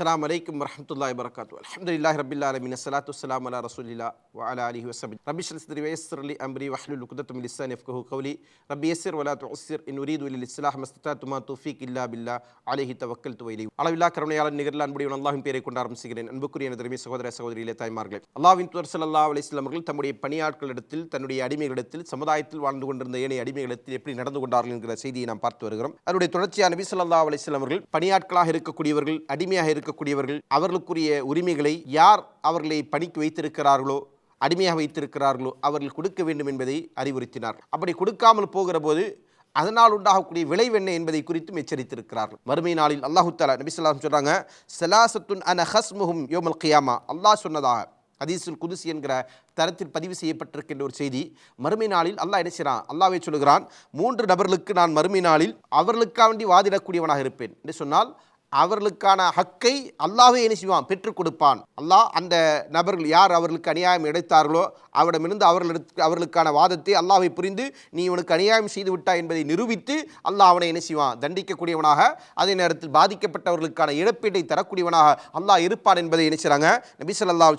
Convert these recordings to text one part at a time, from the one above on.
அஸ்லாம் வலைக்கம் வரஹ்மத்துல்லாஹி வரகாத்து அல்ஹம்துலில்லாஹி ரப்பில் அலமின் அஸ்லாத்து வஸ்ஸலாமு அலா ரசூலில்லா வலா அலி வசபி ரபி ஸ்ரீ ஷ்ரஹ் அலி அம்ரி வஹ்லுல் உக்தத்தும் மின் லிசானி யஃப்கஹு கவ்லி ரப்பி வலா துசிர் இன் உரீது லில் இஸ்லாஹ் மஸ்தா துமா தூஃபிக் இல்லா பில்லா அலைஹி தவக்கல் துவைலி அளவில்லா கருணையாளர் நிகரில் அன்புடைய அல்லாஹின் பேரை கொண்டு ஆரம்பிக்கிறேன் அன்புக்குரிய எனது சகோதர சகோதரியிலே தாய்மார்களே அல்லாவின் துவர் சல்லா அலைஹி வஸல்லம் அவர்கள் தம்முடைய பணியாட்களிடத்தில் தன்னுடைய அடிமைகளிடத்தில் சமுதாயத்தில் வாழ்ந்து கொண்டிருந்த ஏனைய அடிமைகளிடத்தில் எப்படி நடந்து கொண்டார்கள் என்கிற செய்தியை நாம் பார்த்து வருகிறோம். அதனுடைய தொடர்ச்சியாக நபி சல்லா அலைஹி வஸல்லம் அவர்கள் பணியாட்களாக இருக்கக்கூடியவர்கள் அடிமையாக இருக்க இருக்கக்கூடியவர்கள் அவர்களுக்குரிய உரிமைகளை யார் அவர்களை பணிக்கு வைத்திருக்கிறார்களோ அடிமையாக வைத்திருக்கிறார்களோ அவர்கள் கொடுக்க வேண்டும் என்பதை அறிவுறுத்தினார். அப்படி கொடுக்காமல் போகிற போது அதனால் உண்டாகக்கூடிய விளைவு என்ன என்பதை குறித்தும் எச்சரித்திருக்கிறார்கள். மறுமை நாளில் அல்லாஹு தாலா நபி சொல்கிறாங்க சொல்றாங்க சலாசத்துன் அன ஹஸ்முஹும் யோமல் கியாமா. அல்லாஹ் சொன்னதாக ஹதீசுல் குதுசி என்கிற தரத்தில் பதிவு செய்யப்பட்டிருக்கின்ற ஒரு செய்தி மறுமை நாளில் அல்லாஹ் என்ன செய்கிறான் அல்லாவே சொல்லுகிறான் மூன்று நபர்களுக்கு நான் மறுமை நாளில் அவர்களுக்காக வேண்டி வாதிடக்கூடியவனாக இருப்பேன். என்று சொன்னால் அவர்களுக்கான ஹக்கை அல்லாவே என்ன செய்வான் பெற்றுக் கொடுப்பான். அல்லாஹ் அந்த நபர்கள் யார் அவர்களுக்கு அநியாயம் இடைத்தார்களோ அவரிடமிருந்து அவர்களுக்கு அவர்களுக்கான வாதத்தை அல்லாவை புரிந்து நீ இவனுக்கு அநியாயம் செய்து விட்டாய் என்பதை நிரூபித்து அல்லாஹ் அவனை என்ன செய்வான். தண்டிக்கக்கூடியவனாக அதே நேரத்தில் பாதிக்கப்பட்டவர்களுக்கான இழப்பீட்டை தரக்கூடியவனாக அல்லாஹ் இருப்பான் என்பதை என்ன செய்கிறாங்க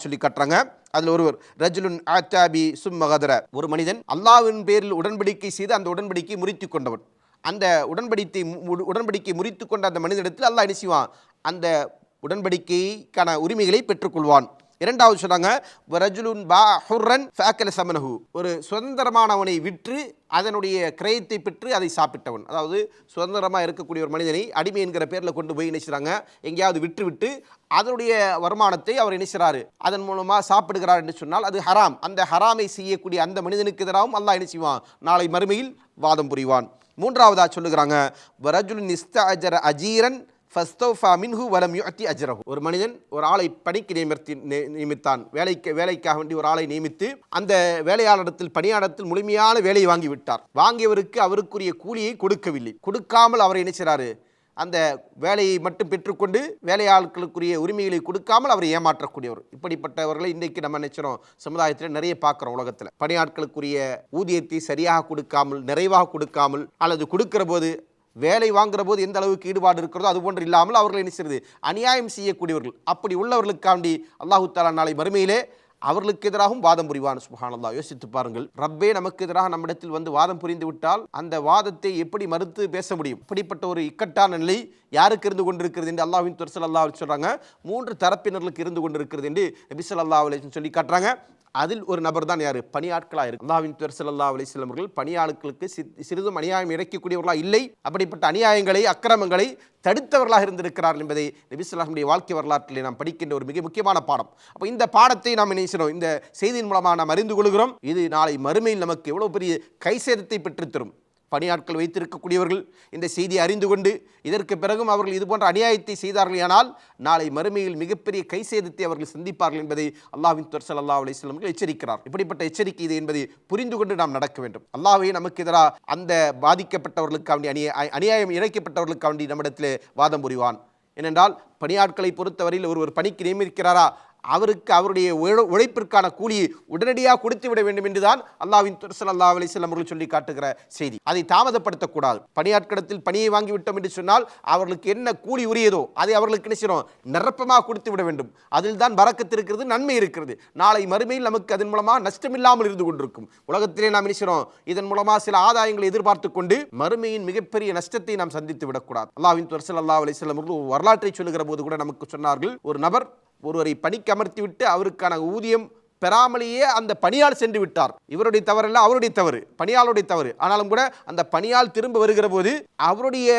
சொல்லி காட்டுறாங்க. அதில் ஒருவர் ரஜுலுன் ஆத்தாபி சும்மகதர ஒரு மனிதன் அல்லாவின் பேரில் உடன்படிக்கை செய்து அந்த உடன்படிக்கை முறித்து கொண்டவன். அந்த உடன்படிக்கை மு- உடன்படிக்கை முறித்து கொண்ட அந்த மனிதனிடத்தில் அல்லாஹ் என்ன செய்வான்? அந்த உடன்படிக்கைக்கான உரிமைகளை பெற்றுக்கொள்வான். இரண்டாவது சொன்னாங்க ரஜுலுன் பா ஹுர்ரன் ஃபேக்கல சமனஹு. ஒரு சுதந்திரமானவனை விற்று அதனுடைய கிரயத்தை பெற்று அதை சாப்பிட்டவன். அதாவது சுதந்திரமாக இருக்கக்கூடிய ஒரு மனிதனை அடிமை என்கிற பேரில் கொண்டு போய் நினைச்சாங்க எங்கேயாவது விற்று விட்டு அதனுடைய வருமானத்தை அவர் இணைச்சிறாரு அதன் மூலமாக சாப்பிடுகிறார் என்று சொன்னால் அது ஹராம். அந்த ஹராமை செய்யக்கூடிய அந்த மனிதனுக்கு எதிராகவும் அல்லாஹ் என்ன செய்வான்? நாளை மறுமையில் வாதம் புரிவான். மூன்றாவதாக சொல்லுகிறாங்க வரஜுல் நிஸ்தஅஜர அஜீரன் ஃபஸ்தௌஃபா மின்ஹு வலம் யுஅத்தி அஜரஹு. ஒரு மனிதன் ஒரு ஆளை பணிக்கு நியமித்து நி- நியமித்தான். வேலைக்கு வேலைக்காக வேண்டி ஒரு ஆளை நியமித்து அந்த வேலையாளரிடத்தில் பணியாளத்தில் முழுமையான வேலையை வாங்கி விட்டார். வாங்கியவருக்கு அவருக்குரிய கூலியை கொடுக்கவில்லை. கொடுக்காமல் அவரை நினைச்சாரு அந்த வேலையை மட்டும் பெற்றுக்கொண்டு வேலையாட்களுக்குரிய உரிமைகளை கொடுக்காமல் அவரை ஏமாற்றக்கூடியவர். இப்படிப்பட்டவர்களை இன்றைக்கு நம்ம நினைச்சிரோம் சமுதாயத்தில் நிறைய பார்க்குறோம் உலகத்தில். பணியாட்களுக்குரிய ஊதியத்தை சரியாக கொடுக்காமல் நிறைவாக கொடுக்காமல் அல்லது கொடுக்கிற போது வேலை வாங்குற போது எந்த அளவுக்கு ஈடுபாடு இருக்கிறதோ அது போன்று இல்லாமல் அவர்களை நினைச்சிருது. அநியாயம் செய்யக்கூடியவர்கள். அப்படி உள்ளவர்களுக்காண்டி அல்லாஹு தாலா நாளை மறுமையிலே அவர்களுக்கு எதிராகவும் வாதம் புரிவான் சுபஹானல்லாஹ். யோசித்து பாருங்கள். ரப்பே நமக்கு எதிராக நம்மிடத்தில் வந்து வாதம் புரிந்து விட்டால் அந்த வாதத்தை எப்படி மறுத்து பேச முடியும்? இப்படிப்பட்ட ஒரு இக்கட்டான நிலை யாருக்கு இருந்து கொண்டிருக்கிறது என்று அல்லாஹ்வின் துரசல் அல்லாஹ் சொல்றாங்க. மூன்று தரப்பினர்களுக்கு இருந்து கொண்டிருக்கிறது என்று நபிசல் ஸல்லல்லாஹு சொல்லி காட்டுறாங்க. அதில் ஒரு நபர் தான் யார்? பணியாட்களாக இருக்கு. அல்லாவின் துவர் சல்லா அலிஸ்லம் அவர்கள் பணியாட்களுக்கு சி- சிறிதும் அநியாயம் இழைக்கக்கூடியவர்களாக இல்லை. அப்படிப்பட்ட அநியாயங்களை அக்கிரமங்களை தடுத்தவர்களாக இருந்திருக்கிறார்கள் என்பதை நபி வாழ்க்கை வரலாற்றிலே நாம் படிக்கின்ற ஒரு மிக முக்கியமான பாடம். அப்போ இந்த பாடத்தை நாம் நினைக்கிறோம் இந்த செய்தியின் மூலமாக நாம் அறிந்து கொள்கிறோம். இது நாளை மறுமையில் நமக்கு எவ்வளோ பெரிய கைசேதத்தை பெற்றுத்தரும் பணியாட்கள் வைத்திருக்கக்கூடியவர்கள் இந்த செய்தியை அறிந்து கொண்டு இதற்கு பிறகும் அவர்கள் இதுபோன்ற அநியாயத்தை செய்தார்கள் ஆனால் நாளை மறுமையில் மிகப்பெரிய கை சேதத்தை அவர்கள் சந்திப்பார்கள் என்பதை அல்லாஹ்வின் துவர்சல் அல்லாஹ் அலிஸ்லாம் எச்சரிக்கிறார். இப்படிப்பட்ட எச்சரிக்கை இது என்பதை புரிந்து கொண்டு நாம் நடக்க வேண்டும். அல்லாஹ்வே நமக்கு எதிராக அந்த பாதிக்கப்பட்டவர்களுக்காண்டி அநிய அநியாயம் இழைக்கப்பட்டவர்களுக்காண்டி நம்மிடத்தில் வாதம் புரிவான். ஏனென்றால் பணியாட்களை பொறுத்தவரையில் ஒருவர் பணிக்கு நியமிக்கிறாரா அவருக்கு அவருடைய உழ- உழைப்பிற்கான கூலியை உடனடியாக கொடுத்து விட வேண்டும் என்றுதான் அல்லாவின் துரசல் அல்லா அலிஸ்லாம் அவர்கள் சொல்லி காட்டுகிற செய்தி. அதை தாமதப்படுத்தக்கூடாது. பணியாட்களிடத்தில் பணியை வாங்கி விட்டோம் என்று சொன்னால் அவர்களுக்கு என்ன கூலி உரியதோ அதை அவர்களுக்கு என்ன செய்யணும்? நிரப்பமாக கொடுத்து விட வேண்டும். அதில் தான் வரக்கத்து இருக்கிறது நன்மை இருக்கிறது. நாளை மறுமையில் நமக்கு அதன் மூலமாக நஷ்டமில்லாமல் இருந்து கொண்டிருக்கும். உலகத்திலே நாம் நினைக்கிறோம் இதன் மூலமாக சில ஆதாயங்களை எதிர்பார்த்து கொண்டு மறுமையின் மிகப்பெரிய நஷ்டத்தை நாம் சந்தித்து விடக்கூடாது. அல்லாவின் துரசல் அல்லா அலிஸ்லாம் அவர்கள் வரலாற்றை சொல்லுகிற போது கூட நமக்கு சொன்னார்கள் ஒரு நபர் ஒருவரை பணிக்கு அமர்த்தி விட்டு அவருக்கான ஊதியம் பெறாமலேயே அந்த பணியால் சென்று விட்டார். இவருடைய தவறல்ல அவருடைய தவறு. பணியாளுடைய தவறு. ஆனாலும் கூட அந்த பணியால் திரும்ப வருகிற போது அவருடைய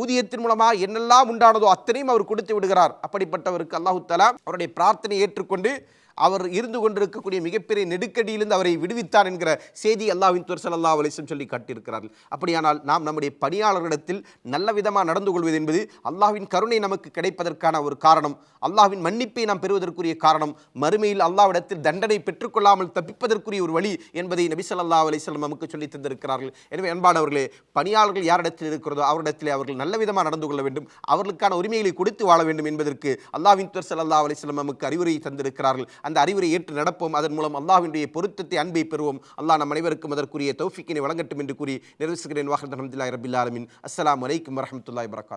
ஊதியத்தின் மூலமாக என்னெல்லாம் உண்டானதோ அத்தனையும் அவர் கொடுத்து விடுகிறார். அப்படிப்பட்டவருக்கு அல்லாஹு தலா அவருடைய பிரார்த்தனை ஏற்றுக்கொண்டு அவர் இருந்து கொண்டிருக்கக்கூடிய மிகப்பெரிய நெருக்கடியிலிருந்து அவரை விடுவித்தார் என்கிற செய்தி அல்லாஹ்வின் துர்சல் அல்லா அலிசம் சொல்லி காட்டியிருக்கிறார்கள். அப்படியானால் நாம் நம்முடைய பணியாளர்களிடத்தில் நல்ல விதமாக நடந்து கொள்வது என்பது அல்லாவின் கருணை நமக்கு கிடைப்பதற்கான ஒரு காரணம். அல்லாவின் மன்னிப்பை நாம் பெறுவதற்குரிய காரணம். மறுமையில் அல்லாவிடத்தில் தண்டனை பெற்றுக்கொள்ளாமல் தப்பிப்பதற்குரிய ஒரு வழி என்பதை நபி ஸல்லல்லாஹு நமக்கு சொல்லித் தந்திருக்கிறார்கள். எனவே அன்பானவர்களே பணியாளர்கள் யாரிடத்தில் இருக்கிறதோ அவரிடத்திலே அவர்கள் நல்ல விதமாக நடந்து கொள்ள வேண்டும். அவர்களுக்கான உரிமைகளை கொடுத்து வாழ வேண்டும் என்பதற்கு அல்லாஹ்வின் துர்சல் அல்லா அலிஸ்லம் நமக்கு அறிவுரை தந்திருக்கிறார்கள். அந்த அறிவுரை ஏற்று நடப்போம். அதன் மூலம் அல்லாஹினுடைய பொருத்தத்தை அன்பை பெறுவோம். அல்லாஹ் நம் அனைவருக்கும் அதற்குரிய தௌஃபிக்கினை வழங்கட்டும் என்று கூறி நிறைவேற்றுகிறேன் வாஹர் அஹமதுல்லாஹி ரபில் ஆலமின். அஸ்ஸலாமு அலைக்கும் வரஹ்மத்துல்லாஹி வரகாத்து